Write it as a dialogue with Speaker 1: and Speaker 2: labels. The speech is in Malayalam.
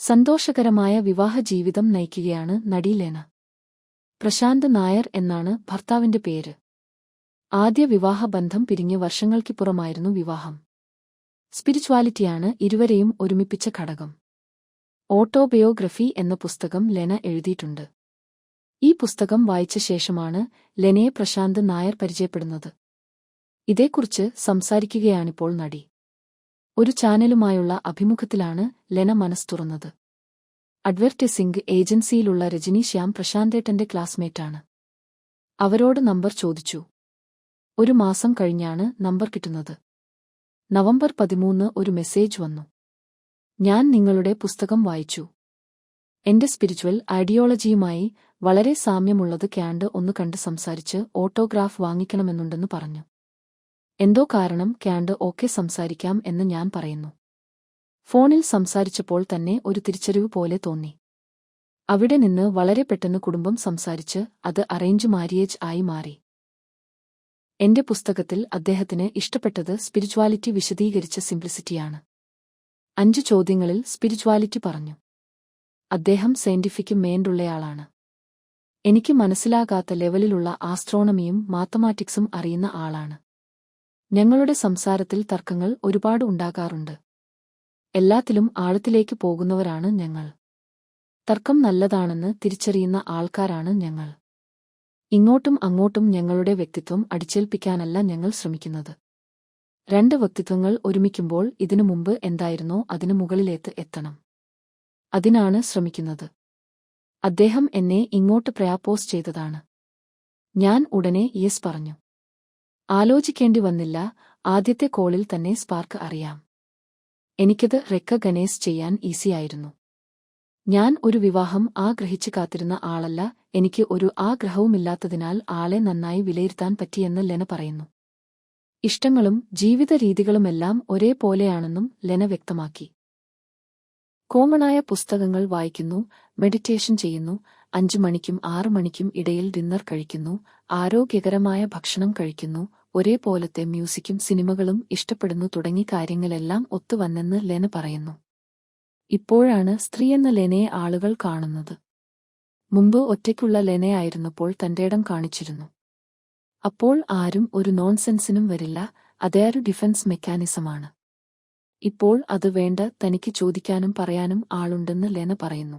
Speaker 1: സന്തോഷകരമായ വിവാഹ ജീവിതം നയിക്കുകയാണ് നടി ലെന. പ്രശാന്ത് നായർ എന്നാണ് ഭർത്താവിന്റെ പേര്. ആദ്യ വിവാഹബന്ധം പിരിഞ്ഞ് വർഷങ്ങൾക്കിപ്പുറമായിരുന്നു വിവാഹം. സ്പിരിച്വാലിറ്റിയാണ് ഇരുവരെയും ഒരുമിപ്പിച്ച ഘടകം. ഓട്ടോബയോഗ്രഫി എന്ന പുസ്തകം ലെന എഴുതിയിട്ടുണ്ട്. ഈ പുസ്തകം വായിച്ച ശേഷമാണ് ലെനയെ പ്രശാന്ത് നായർ പരിചയപ്പെടുന്നത്. ഇതേക്കുറിച്ച് സംസാരിക്കുകയാണിപ്പോൾ നടി. ഒരു ചാനലുമായുള്ള അഭിമുഖത്തിലാണ് ലെന മനസ് തുറന്നത് അഡ്വർടൈസിംഗ് ഏജൻസിയിലുള്ള രജനി ശ്യാം പ്രശാന്തേട്ടന്റെ ക്ലാസ്മേറ്റാണ്. അവരോട് നമ്പർ ചോദിച്ചു. ഒരു മാസം കഴിഞ്ഞാണ് നമ്പർ കിട്ടുന്നത്. നവംബർ പതിമൂന്ന് ഒരു മെസ്സേജ് വന്നു. ഞാൻ നിങ്ങളുടെ പുസ്തകം വായിച്ചു. എന്റെ സ്പിരിച്വൽ ഐഡിയോളജിയുമായി വളരെ സാമ്യമുള്ളത് ക്യാൻഡ് ഒന്ന് കണ്ട് സംസാരിച്ച് ഓട്ടോഗ്രാഫ് വാങ്ങിക്കണമെന്നുണ്ടെന്ന് പറഞ്ഞു. എന്തോ കാരണം ക്യാൻഡ് ഓക്കെ സംസാരിക്കാം എന്ന് ഞാൻ പറയുന്നു. ഫോണിൽ സംസാരിച്ചപ്പോൾ തന്നെ ഒരു തിരിച്ചറിവ് പോലെ തോന്നി. അവിടെ നിന്ന് വളരെ പെട്ടെന്ന് കുടുംബം സംസാരിച്ച് അത് അറേഞ്ച് മാരിയേജ് ആയി മാറി. എന്റെ പുസ്തകത്തിൽ അദ്ദേഹത്തിന് ഇഷ്ടപ്പെട്ടത് സ്പിരിച്വാലിറ്റി വിശദീകരിച്ച സിംപ്ലിസിറ്റിയാണ് അഞ്ച് ചോദ്യങ്ങളിൽ സ്പിരിച്വാലിറ്റി പറഞ്ഞു. അദ്ദേഹം സയന്റിഫിക് മേൻഡുള്ളയാളാണ് എനിക്ക് മനസ്സിലാകാത്ത ലെവലിലുള്ള ആസ്ട്രോണമിയും മാത്തമാറ്റിക്സും അറിയുന്ന ആളാണ്. ഞങ്ങളുടെ സംസാരത്തിൽ തർക്കങ്ങൾ ഒരുപാട് ഉണ്ടാകാറുണ്ട്. എല്ലാത്തിലും ആഴത്തിലേക്ക് പോകുന്നവരാണ് ഞങ്ങൾ. തർക്കം നല്ലതാണെന്ന് തിരിച്ചറിയുന്ന ആൾക്കാരാണ് ഞങ്ങൾ. ഇങ്ങോട്ടും അങ്ങോട്ടും ഞങ്ങളുടെ വ്യക്തിത്വം അടിച്ചേൽപ്പിക്കാനല്ല ഞങ്ങൾ ശ്രമിക്കുന്നത്. രണ്ട് വ്യക്തിത്വങ്ങൾ ഒരുമിക്കുമ്പോൾ ഇതിനു മുമ്പ് എന്തായിരുന്നോ അതിനു മുകളിലേത്ത് എത്തണം. അതിനാണ് ശ്രമിക്കുന്നത്. അദ്ദേഹം എന്നെ ഇങ്ങോട്ട് പ്രയാപ്പോസ് ചെയ്തതാണ്. ഞാൻ ഉടനെ യെസ് പറഞ്ഞു. ആലോചിക്കേണ്ടി വന്നില്ല. ആദ്യത്തെ കോളിൽ തന്നെ സ്പാർക്ക് അറിയാം. എനിക്കത് റെക്കഗനൈസ് ചെയ്യാൻ ഈസിയായിരുന്നു ഞാൻ ഒരു വിവാഹം ആഗ്രഹിച്ചു കാത്തിരുന്ന ആളല്ല. എനിക്ക് ഒരു ആഗ്രഹവുമില്ലാത്തതിനാൽ ആളെ നന്നായി വിലയിരുത്താൻ പറ്റിയെന്ന് ലെന പറയുന്നു. ഇഷ്ടങ്ങളും ജീവിത രീതികളുമെല്ലാം ഒരേപോലെയാണെന്നും ലെന വ്യക്തമാക്കി. കോമണായ പുസ്തകങ്ങൾ വായിക്കുന്നു മെഡിറ്റേഷൻ ചെയ്യുന്നു അഞ്ചു മണിക്കും ആറു മണിക്കും ഇടയിൽ ഡിന്നർ കഴിക്കുന്നു ആരോഗ്യകരമായ ഭക്ഷണം കഴിക്കുന്നു ഒരേപോലത്തെ മ്യൂസിക്കും സിനിമകളും ഇഷ്ടപ്പെടുന്നു തുടങ്ങി കാര്യങ്ങളെല്ലാം ഒത്തുവന്നെന്ന് ലെന പറയുന്നു. ഇപ്പോഴാണ് സ്ത്രീയെന്ന ലെനയെ ആളുകൾ കാണുന്നത്. മുമ്പ് ഒറ്റയ്ക്കുള്ള ലെനയായിരുന്നപ്പോൾ ഇടം കാണിച്ചിരുന്നു. അപ്പോൾ ആരും ഒരു നോൺസെൻസിനും വരില്ല അതേയൊരു ഡിഫൻസ് മെക്കാനിസമാണ്. ഇപ്പോൾ അത് വേണ്ട തനിക്ക് ചോദിക്കാനും പറയാനും ആളുണ്ടെന്ന് ലെന പറയുന്നു.